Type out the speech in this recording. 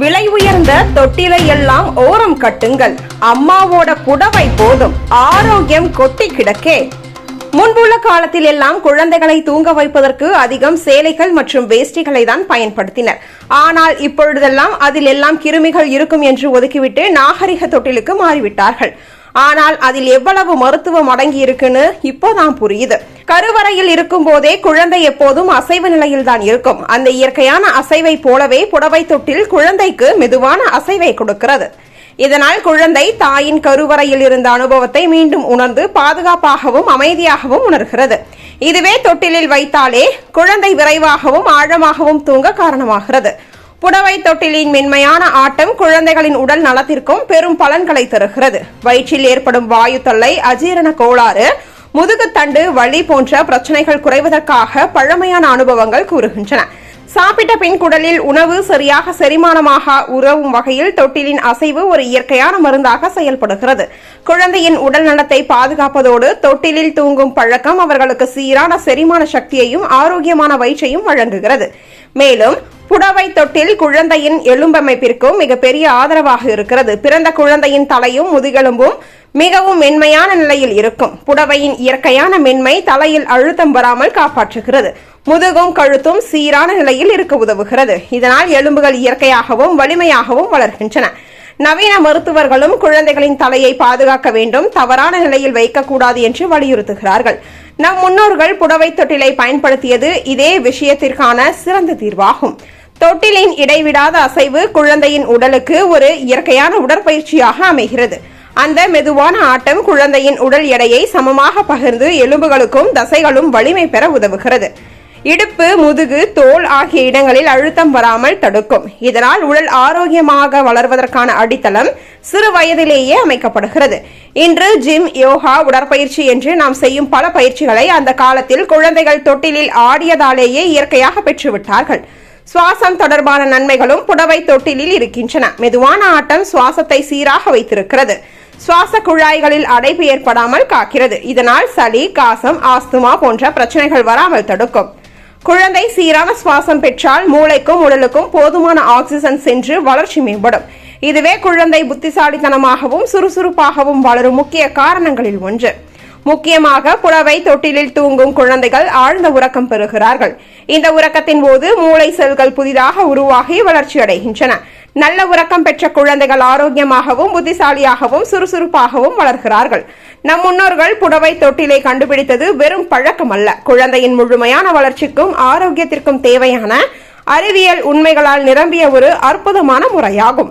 விலை உயர்ந்த தொட்டிலை எல்லாம் ஓரம் கட்டுங்கள். அம்மாவோட புடவை போதும். ஆரோக்கியம் கொட்டி கிடக்கே. முன்புள்ள காலத்தில் எல்லாம் குழந்தைகளை தூங்க வைப்பதற்கு அதிகம் சேலைகள் மற்றும் வேஷ்டிகளை தான் பயன்படுத்தினர். ஆனால் இப்பொழுதெல்லாம் அதில் எல்லாம் கிருமிகள் இருக்கும் என்று ஒதுக்கிவிட்டு நாகரிக தொட்டிலுக்கு மாறிவிட்டார்கள். ஆனால் அதில் எவ்வளவு மருத்துவம் அடங்கி இருக்குன்னு இப்போதான் புரியுது. கருவறையில் இருக்கும் போதே குழந்தை எப்போதும் அசைவு நிலையில் தான் இருக்கும். அந்த இயற்கையான அசைவை போலவே புடவை தொட்டில் குழந்தைக்கு மெதுவான அசைவை கொடுக்கிறது. இதனால் குழந்தை தாயின் கருவறையில் இருந்த அனுபவத்தை மீண்டும் உணர்ந்து பாதுகாப்பாகவும் அமைதியாகவும் உணர்கிறது. இதுவே தொட்டிலில் வைத்தாலே குழந்தை விரைவாகவும் ஆழமாகவும் தூங்க காரணமாகிறது. புடவை தொட்டிலின் மென்மையான ஆட்டம் குழந்தைகளின் உடல் நலத்திற்கும் பெரும் பலன்களை தருகிறது. வயிற்றில் ஏற்படும் வாயு தொல்லை அஜீரண கோளாறு முதுகுத்தண்டு வலி போன்ற பிரச்சனைகள் குறைவதற்காக பழமையான அனுபவங்கள் கூறுகின்றன. சாப்பிட்ட பின் குடலில் உணவு சரியாக செரிமானமாக உறவும் வகையில் தொட்டிலின் அசைவு ஒரு இயற்கையான மருந்தாக செயல்படுகிறது. குழந்தையின் உடல் நலத்தை பாதுகாப்பதோடு தொட்டிலில் தூங்கும் பழக்கம் அவர்களுக்கு சீரான செரிமான சக்தியையும் ஆரோக்கியமான வயிற்றையும் வழங்குகிறது. மேலும் புடவை தொட்டில் குழந்தையின் எலும்பமைப்பிற்கும் மிகப்பெரிய ஆதரவாக இருக்கிறது. பிறந்த குழந்தையின் தலையும் முதுகெலும்பும் மிகவும் மென்மையான நிலையில் இருக்கும். புடவையின் இயற்கையான மென்மை தலையில் அழுத்தம் வராமல் காப்பாற்றுகிறது. முதுகும் கழுத்தும் சீரான நிலையில் இருக்க உதவுகிறது. இதனால் எலும்புகள் இயற்கையாகவும் வலிமையாகவும் வளர்கின்றன. நவீன மருத்துவர்களும் குழந்தைகளின் தலையை பாதுகாக்க வேண்டும் தவறான நிலையில் வைக்கக்கூடாது என்று வலியுறுத்துகிறார்கள். நம் முன்னோர்கள் புடவை தொட்டிலை பயன்படுத்தியது இதே விஷயத்திற்கான சிறந்த தீர்வாகும். தொட்டிலின் இடைவிடாத அசைவு குழந்தையின் உடலுக்கு ஒரு இயற்கையான உடற்பயிற்சியாக அமைகிறது. அந்த மெதுவான ஆட்டம் குழந்தையின் உடல் எடையை சமமாக பகிர்ந்து எலும்புகளுக்கும் தசைகளும் வலிமை பெற உதவுகிறது. இடுப்பு முதுகு தோல் ஆகிய இடங்களில் அழுத்தம் வராமல் தடுக்கும். இதனால் உடல் ஆரோக்கியமாக வளர்வதற்கான அடித்தளம் சிறு வயதிலேயே அமைக்கப்படுகிறது. இன்று ஜிம் யோகா உடற்பயிற்சி என்று நாம் செய்யும் பல பயிற்சிகளை அந்த காலத்தில் குழந்தைகள் தொட்டிலில் ஆடியதாலேயே இயற்கையாக பெற்றுவிட்டார்கள். சுவாசம் தொடர்பான நன்மைகளும் புடவை தொட்டிலில் இருக்கின்றன. மெதுவான ஆட்டம் சுவாசத்தை சீராக வைத்திருக்கிறது. சுவாச குழாய்களில் அடைப்பு ஏற்படாமல் காக்கிறது. இதனால் சளி காசம் ஆஸ்துமா போன்ற பிரச்சனைகள் வராமல் தடுக்கும். குழந்தை சீரான சுவாசம் பெற்றால் மூளைக்கும் உடலுக்கும் போதுமான ஆக்சிஜன் சென்று வளர்ச்சி மேம்படும். இதுவே குழந்தை புத்திசாலித்தனமாகவும் சுறுசுறுப்பாகவும் வளரும் முக்கிய காரணங்களில் ஒன்று. முக்கியமாக புடவை தொட்டிலில் தூங்கும் குழந்தைகள் ஆழ்ந்த உறக்கம் பெறுகிறார்கள். இந்த உறக்கத்தின் போது மூளை செல்கள் புதிதாக உருவாகி வளர்ச்சியடைகின்றன நல்ல உறக்கம் பெற்ற குழந்தைகள் ஆரோக்கியமாகவும் புத்திசாலியாகவும் சுறுசுறுப்பாகவும் வளர்கிறார்கள். நம் முன்னோர்கள் புடவை தொட்டிலை கண்டுபிடித்தது வெறும் பழக்கம் அல்ல. குழந்தையின் முழுமையான வளர்ச்சிக்கும் ஆரோக்கியத்திற்கும் தேவையான அறிவியல் உண்மைகளால் நிரம்பிய ஒரு அற்புதமான முறையாகும்.